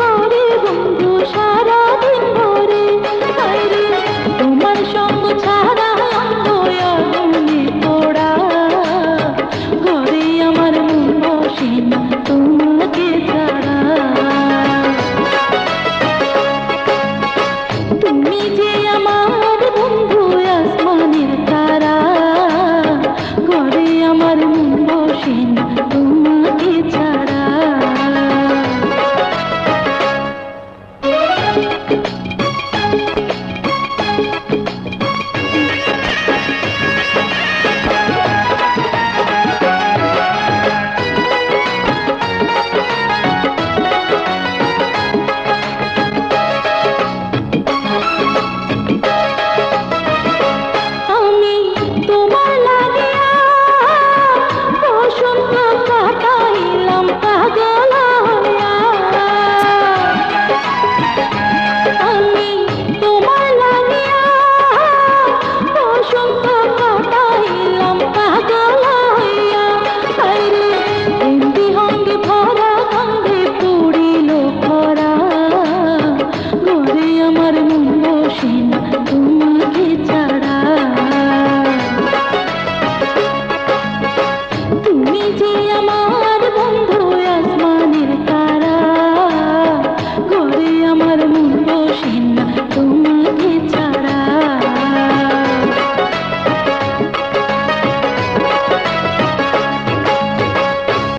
করে বন্ধু সার আমার মন বসে না।